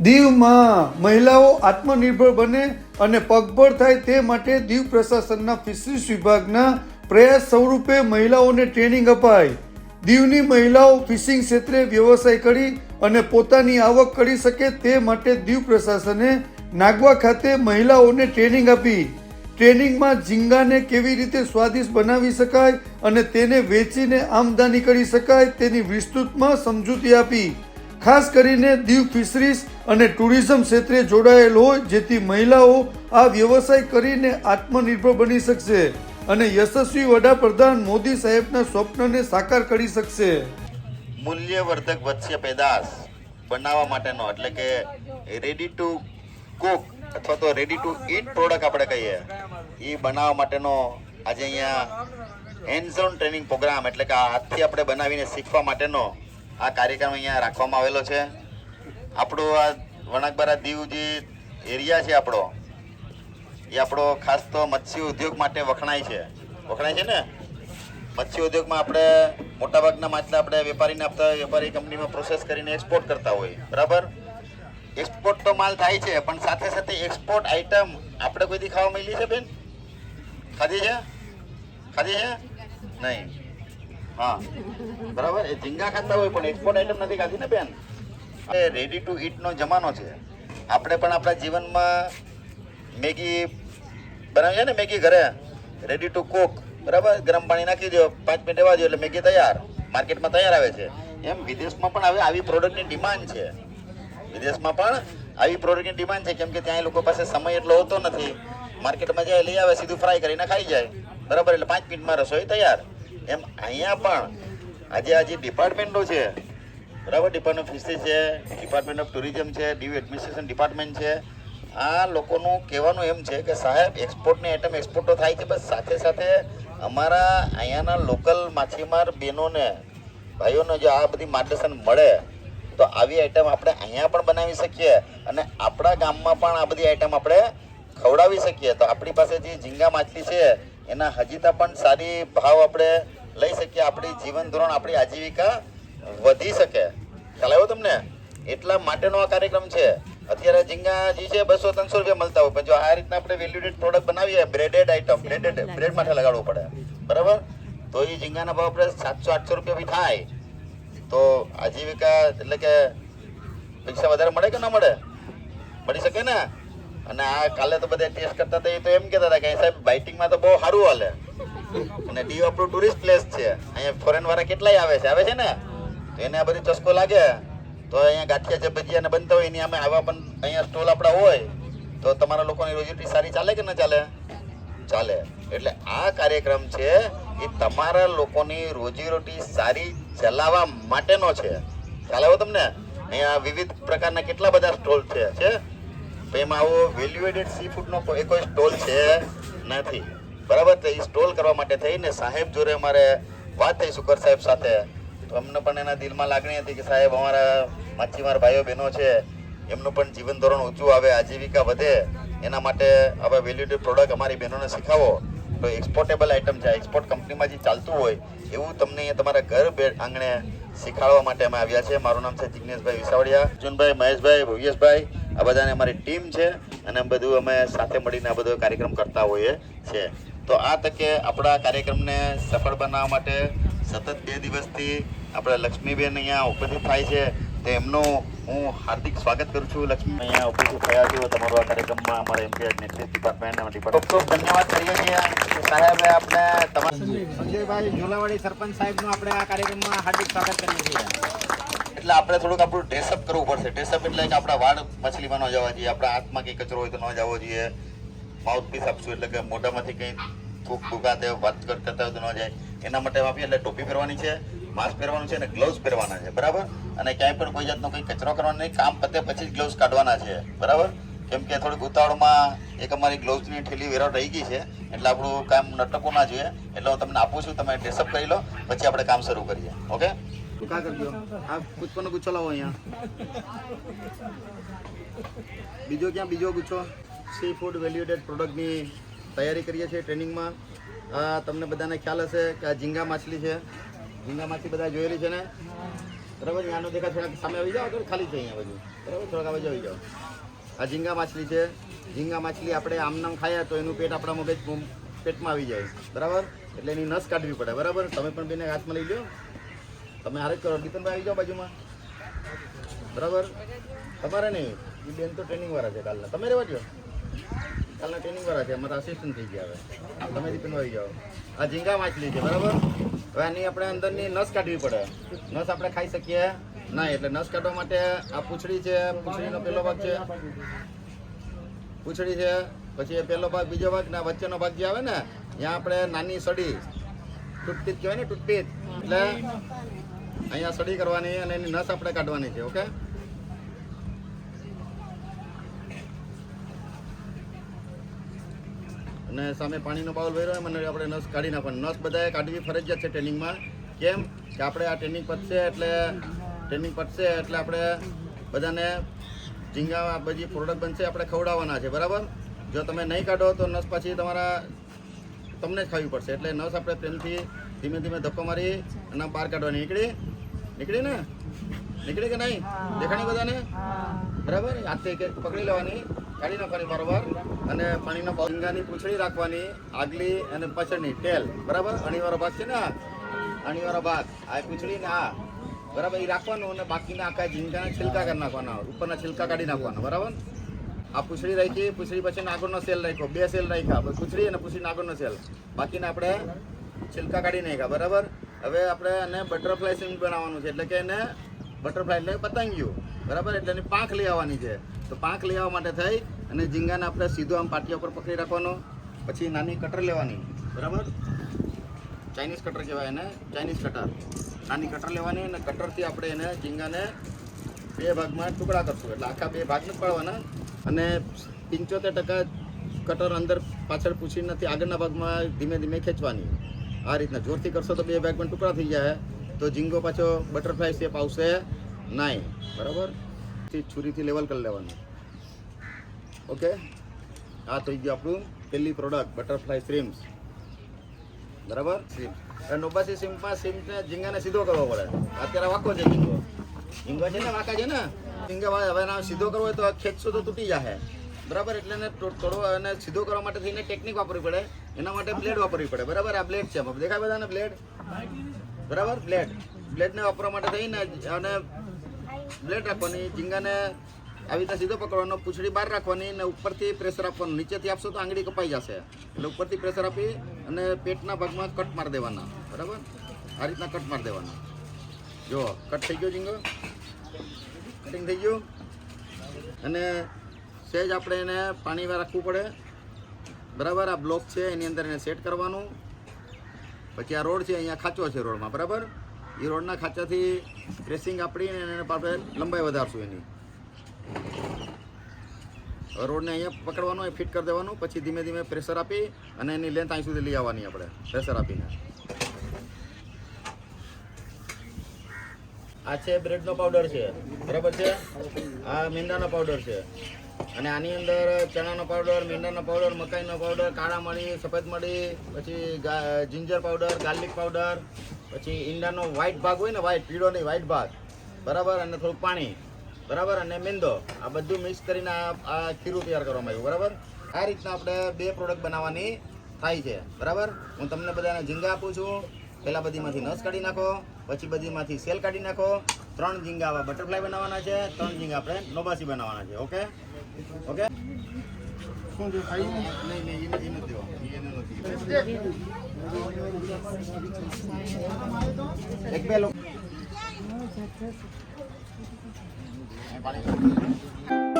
દીવમાં મહિલાઓ આત્મનિર્ભર બને અને પગભર થાય તે માટે દીવ પ્રશાસનના ફિશરીઝ વિભાગના પ્રયાસ સ્વરૂપે મહિલાઓને ટ્રેનિંગ અપાય. દીવની મહિલાઓ ફિશિંગ ક્ષેત્રે વ્યવસાય કરી અને પોતાની આવક કરી શકે તે માટે દીવ પ્રશાસને નાગવા ખાતે મહિલાઓને ટ્રેનિંગ આપી. ટ્રેનિંગમાં ઝીંગાને કેવી રીતે સ્વાદિષ્ટ બનાવી શકાય અને તેને વેચીને આમદાની કરી શકાય તેની વિસ્તૃતમાં સમજૂતી આપી. ખાસ કરીને દીવ ફિશરીઝ અને ટુરિઝમ ક્ષેત્રે જોડાયેલ હોય જેથી મહિલાઓ આ વ્યવસાય કરીને આત્મનિર્ભર બની શકશે અને યશસ્વી વડાપ્રધાન મોદી સાહેબના સ્વપ્નને સાકાર કરી શકશે. મૂલ્યવર્ધક મત્સ્ય પેદાશ બનાવવા માટેનો, એટલે કે રેડી ટુ કુક અથવા તો રેડી ટુ ઈટ પ્રોડક્ટ આપણે કહીએ એ બનાવવા માટેનો આજે અહીંયા હેન્ડ્સ ટ્રેનિંગ પ્રોગ્રામ એટલે કે હાથથી આપણે બનાવીને શીખવા માટેનો આ કાર્યક્રમ અહીંયા રાખવામાં આવેલો છે. આપણો આ વણાકબારા દીવ જે એરિયા છે આપણો, એ આપણો ખાસ તો મત્સ્ય ઉદ્યોગ માટે વખણાય છે. વખણાય છે ને? મત્સ્ય ઉદ્યોગમાં આપણે મોટાભાગના માછલા આપણે વેપારીને આપતા વેપારી કંપનીમાં પ્રોસેસ કરીને એક્સપોર્ટ કરતા હોય. બરાબર? એક્સપોર્ટ તો માલ થાય છે, પણ સાથે સાથે એક્સપોર્ટ આઇટમ આપણે કોઈથી ખાવા મળી છે બેન? ખાધી છે? ખાધી છે? નહીં. હા. બરાબર? એ ઝીંગા ખાતા હોય પણ એક્સપોર્ટ આઇટમ નથી ખાતી ને બેન? રેડી ટુ ઈટનો જમાનો છે. આપણે પણ આપણા જીવનમાં મેગી બનાવીએ ને મેગી ઘરે રેડી ટુ કોક બરાબર? ગરમ પાણી નાખી દો, પાંચ મિનિટ એવા દો એટલે મેગી તૈયાર. માર્કેટમાં તૈયાર આવે છે. એમ વિદેશમાં પણ હવે આવી પ્રોડક્ટની ડિમાન્ડ છે. વિદેશમાં પણ આવી પ્રોડક્ટની ડિમાન્ડ છે. કેમ કે ત્યાં લોકો પાસે સમય એટલો હોતો નથી. માર્કેટમાં જાય લઈ આવે, સીધું ફ્રાય કરીને ખાઈ જાય. બરાબર? એટલે પાંચ મિનિટમાં રસોઈ તૈયાર. એમ અહીંયા પણ આજે આ જે ડિપાર્ટમેન્ટો છે, બરાબર ડિપાર્ટમેન્ટ ઓફ ફિશરીઝ છે ડિપાર્ટમેન્ટ ઓફ ટુરિઝમ છે ડીવ એડમિનિસ્ટ્રેશન ડિપાર્ટમેન્ટ છે, આ લોકોનું કહેવાનું એમ છે કે સાહેબ એક્સપોર્ટની આઈટમ એક્સપોર્ટ તો થાય છે બસ સાથે સાથે અમારા અહીંયાના લોકલ માછીમાર બહેનોને, ભાઈઓને જો આ બધી માર્ગદર્શન મળે, તો આવી આઈટમ આપણે અહીંયા પણ બનાવી શકીએ અને આપણા ગામમાં પણ આ બધી આઈટમ આપણે ખવડાવી શકીએ. તો આપણી પાસે જે ઝીંગા માછલી છે, એના હજીતા પણ સારી ભાવ આપણે લઈ શકીએ. આપણી જીવન ધોરણ, આપણી આજીવિકા વધી શકે. ખ્યાલ આવ્યો તમને? એટલા માટેનો આ કાર્યક્રમ છે. અત્યારે ઝીંગા જે છે, બસો ત્રણસો રૂપિયા મળતા હોય. પણ જો આ રીતના આપણે વેલ્યુડેડ પ્રોડક્ટ બનાવીએ બ્રેડેડ આઈટમ બ્રેડેડ બ્રેડ માટે લગાડવું પડે. બરાબર? તો એ ઝીંગાના ભાવ આપણે સાતસો, આઠસો રૂપિયા બી થાય. તો આજીવિકા એટલે કે પૈસા વધારે મળે કે ના મળે? મળી શકે ને? અને આ કાલે તો બધા ટેસ્ટ કરતા હતા, એ તો એમ કહેતા હતા કે સાહેબ બાઇટિંગમાં તો બહુ સારું હાલે. અને દીવ આપણું ટુરિસ્ટ પ્લેસ છે. અહીંયા ફોરેન વાળા કેટલાય આવે છે? આવે છે ને? તો એને આ બધી ચસ્કો લાગે. તો અહીંયા ગાંઠિયા જે ભજીયા બનતા હોય, એની અમે આવા પણ અહીંયા સ્ટોલ આપણા હોય. તો તમારા લોકોની રોજીરોટી સારી ચાલે કે ન ચાલે? ચાલે. એટલે આ કાર્યક્રમ છે એ તમારા લોકોની રોજીરોટી સારી ચલાવવા માટેનો છે. ખ્યાલ આવ્યો તમને? અહીંયા વિવિધ પ્રકારના કેટલા બધા સ્ટોલ છે છે? એમાં આવો વેલ્યુએટેડ સી ફૂડનો કોઈ સ્ટોલ છે નથી. બરાબર તો એ સ્ટોલ કરવા માટે થઈને સાહેબ જોડે અમારે વાત થઈ સુકર સાહેબ સાથે. તો અમને પણ એના દિલમાં લાગણી હતી કે સાહેબ અમારા માછીમાર ભાઈઓ બહેનો છે, એમનું પણ જીવન ધોરણ ઊંચું આવે, આજીવિકા વધે, એના માટે હવે વેલ્યુટેડ પ્રોડક્ટ અમારી બહેનોને શીખાવો. તો એક્સપોર્ટેબલ આઇટમ છે એક્સપોર્ટ કંપનીમાં જે ચાલતું હોય, એવું તમને અહીંયા તમારા ઘર આંગણે શીખવાડવા માટે અમે આવ્યા છે મારું નામ છે જિગ્નેશભાઈ વિસાવડિયા. અર્જુનભાઈ, મહેશભાઈ, ભવ્યેશભાઈ, આ બધાને અમારી ટીમ છે, અને બધું અમે સાથે મળીને આ બધો કાર્યક્રમ કરતા હોઈએ છીએ. તો આ તકે આપણા કાર્યક્રમને સફળ બનાવવા માટે સતત બે દિવસથી આપણે લક્ષ્મીબેન અહીંયા ઉપસ્થિત થાય છે. તો એમનું હું હાર્દિક સ્વાગત કરું છું. લક્ષ્મી અહીંયા ઉપસ્થિત થયા છો. તમારો આ કાર્યક્રમમાં અમારા એમ કે નેટફ્લિક્સ ડિપાર્ટમેન્ટ ડિપાર્ટમેન્ટ ખૂબ ખૂબ ધન્યવાદ કરીએ છીએ. સાહેબે આપણે તમારા સંજયભાઈ ઝોલાવાડી સરપંચ સાહેબનું આપણે આ કાર્યક્રમમાં હાર્દિક સ્વાગત કરીએ છીએ. એટલે આપણે થોડુંક આપણું ડ્રેસઅપ કરવું પડશે. ડ્રેસઅપ એટલે કે આપણા વાળ મછલીમાં ન જવા જોઈએ. આપણા હાથમાં કંઈ કચરો હોય તો ન જવો જોઈએ. માઉથ પીસ આપશું એટલે કે મોઢામાંથી કંઈ થૂક થૂકાતે વાત કરતા હોય તો ન જાય. એના માટે આપીએ એટલે ટોપી પહેરવાની છે માસ્ક પહેરવાનું છે અને ગ્લોવ્સ પહેરવાના છે. બરાબર? અને ક્યાંય પણ કોઈ જાતનો કંઈ કચરો કરવાનો નહીં, કામ પતે પછી જ ગ્લોવ્સ કાઢવાના છે. બરાબર? કેમ કે થોડીક ઉતાવળમાં એક અમારી ગ્લોવ્સની ઠેલી વેરાવ રહી ગઈ છે, એટલે આપણું કામ નટકો ના જોઈએ. એટલે હું તમને આપું છું, તમે ડ્રેસઅપ કરી લો, પછી આપણે કામ શરૂ કરીએ. ઓકે? કા કરજો? આ ગુચ્છોનો ગુચ્છો લાવો અહીંયા? બીજો ક્યાં, બીજો ગુચ્છો? સી ફૂડ વેલ્યુએટેડ પ્રોડક્ટની તૈયારી કરીએ છીએ ટ્રેનિંગમાં. આ તમને બધાને ખ્યાલ હશે કે આ ઝીંગા માછલી છે. ઝીંગા માછલી બધા જોયેલી છે ને? બરાબર? આનો દેખા સામે આવી જાઓ તો ખાલી છે અહીંયા બધું બરાબર? થોડાક આ બાજુ આવી જાઓ. આ ઝીંગા માછલી છે. ઝીંગા માછલી આપણે આમ નામ ખાયા તો એનું પેટ આપણા મગજ પેટમાં આવી જાય. બરાબર? એટલે એની નસ કાઢવી પડે. બરાબર? તમે પણ બેને હાથમાં લઈ લો તમે હારે જ કરો. ગીતનભાઈ આવી જાઓ બાજુમાં. બરાબર? તમારે નહીં. એ બેન તો ટ્રેનિંગ વાળા છે કાલના. તમે રહેવા દો કાલના ટ્રેનિંગ વાળા છે, અમારા અસિસ્ટન્ટ થઈ ગયા હવે. તમે આવી જાઓ. આ ઝીંગા માછલી છે, બરાબર? હવે આની આપણે અંદરની નસ કાઢવી પડે. નસ આપણે ખાઈ શકીએ? ના એટલે નસ કાઢવા માટે આ પૂંછડી છે, પૂંછડીનો પહેલો ભાગ છે. પૂંછડી છે, પછી એ પહેલો ભાગ, બીજો ભાગ ને વચ્ચેનો ભાગ જે આવે ને, ત્યાં આપણે નાની સડી ટૂટપીત કહેવાય ને ટૂટપીત એટલે અહીંયા સડી કરવાની અને એની નસ આપણે કાઢવાની છે, ઓકે? અને સામે પાણીનો બાઉલ ભર્યો એમ અને આપણે નસ કાઢી નાખવાની. નસ બધાએ કાઢવી ફરજિયાત છે ટ્રેનિંગમાં. કેમ? કે આપણે આ ટ્રેનિંગ પતશે એટલે ટ્રેનિંગ પતશે એટલે આપણે બધાને ઝીંગા આ બધી પ્રોડક્ટ બનશે આપણે ખવડાવવાના છે. બરાબર? જો તમે નહીં કાઢો તો નસ પછી તમારા તમને જ ખાવી પડશે. એટલે નસ આપણે પ્રેમથી ધીમે ધીમે ધક્કો મારી અને બહાર કાઢવાની. નીકળી? નીકળી ને? નીકળી કે નહીં? દેખાણી બધાને? બરાબર? હાથથી પકડી લેવાની. કાઢી નાખવાની બરોબર અને પાણીના ઝીંગાની પૂંછડી રાખવાની આગલી અને પાછળની ટેલ. બરાબર? અણીવાળો ભાગ છે ને આ? અણીવાળો ભાગ. આ પૂંછડી ને આ. બરાબર? એ રાખવાનું અને બાકીના આખા ઝીંગાના છિલકા કરી નાખવાના. ઉપરના છિલકા કાઢી નાખવાના. બરાબર? આ પૂછડી રાખી, પૂછડી પછી આગળનો સેલ રાખ્યો. બે સેલ રાખ્યા. પૂછડી અને પૂછડી આગળનો સેલ. બાકીને આપણે છિલકા કાઢી નાખ્યા. બરાબર? હવે આપણે એને બટરફ્લાય સિંગ બનાવવાનું છે. એટલે કે એને બટરફ્લાય એટલે પતંગિયું. બરાબર? એટલે એની પાંખ લઈ આવવાની છે. તો લઈ આવવા માટે થઈ અને ઝીંગાને આપણે સીધો આમ પાટિયા ઉપર પકડી રાખવાનો. પછી નાની કટર લેવાની. બરાબર? ચાઇનીઝ કટર કહેવાય એને ચાઇનીઝ કટર નાની કટર લેવાની અને કટરથી આપણે એને ઝીંગાને બે ભાગમાં ટુકડા કરશું. એટલે આખા બે ભાગ નથી પાડવાના અને પંચોતેર ટકા કટર અંદર પાછળ પૂછી નથી, આગળના ભાગમાં ધીમે ધીમે ખેંચવાની. આ રીતના જોરથી કરશો તો બે ભાગમાં ટુકડા થઈ જાય. તો ઝીંગો પાછો બટરફ્લાય શેપ આવશે નહીં. બરાબર? થી છુરીથી લેવલ કરી લેવાનું. ઓકે આ થઈ ગયું આપણું પહેલી પ્રોડક્ટ બટરફ્લાય શ્રીમ્સ બરાબર? નોબાસી સીમમાં સીમને ઝીંગાને સીધો કરવો પડે. અત્યારે વાકો છે ઝીંગો. ઝીંગો છે ને, વાકા છે ને? ઝીંગા હવે સીધો કરવો હોય તો ખેંચશો તો તૂટી જશે બરાબર? એટલે એને થોડો એને સીધો કરવા માટે થઈને ટેકનિક વાપરવી પડે. એના માટે બ્લેડ વાપરવી પડે. બરાબર? આ બ્લેડ છે. દેખાય બધાને બ્લેડ બરાબર? બ્લેડ બ્લેડને વાપરવા માટે થઈને અને બ્લેડ રાખવાની, ઝીંગાને આવી રીતે સીધો પકડવાનો, પૂંછડી બહાર રાખવાની અને ઉપરથી પ્રેશર આપવાનું. નીચેથી આપશો તો આંગળી કપાઈ જશે. એટલે ઉપરથી પ્રેશર આપી અને પેટના ભાગમાં કટ મારી દેવાના. બરાબર? આ રીતના કટ મારી દેવાના. જો કટ થઈ ગયો ઝીંગો? કટિંગ થઈ ગયું? અને સહેજ આપણે એને પાણીમાં રાખવું પડે. બરાબર? આ બ્લોક છે, એની અંદર એને સેટ કરવાનું. પછી આ રોડ છે, અહીંયા ખાંચો છે રોડમાં. બરાબર? એ રોડના ખાંચાથી પ્રેસિંગ આપણી અને એને આપણે લંબાઈ વધારશું એની. રોડને અહીંયા પકડવાનો એ ફિટ કરી દેવાનું, પછી ધીમે ધીમે પ્રેશર આપી અને એની લેન્થ અહીં સુધી લઈ આવવાની આપણે પ્રેશર આપીને. આ છે બ્રેડનો પાવડર છે, બરાબર છે? આ મીંડાનો પાવડર છે. અને આની અંદર ચણાનો પાવડર મીંડાનો પાવડર મકાઈનો પાવડર કાળા મળી સફેદ મળી પછી જિંજર પાવડર ગાર્લિક પાવડર પછી ઈંડાનો વ્હાઈટ ભાગ હોય ને વ્હાઈટ પીળો નહીં વ્હાઈટ ભાગ. બરાબર? અને થોડું પાણી. બરાબર? અને મેંદો. આ બધું મિક્સ કરીને આ ખીરું તૈયાર કરવામાં આવ્યું. બરાબર? આ રીતના આપણે બે પ્રોડક્ટ બનાવવાની થાય છે. બરાબર? હું તમને બધાને ઝીંગા આપું છું. પહેલાં બધીમાંથી નસ કાઢી નાખો. પછી બધીમાંથી સેલ કાઢી નાખો. ત્રણ ઝીંગા આવા બટરફ્લાય બનાવવાના છે. ત્રણ ઝીંગા આપણે નોબાસી બનાવવાના છે. ઓકે ઓકે એક બે લોકો પાણી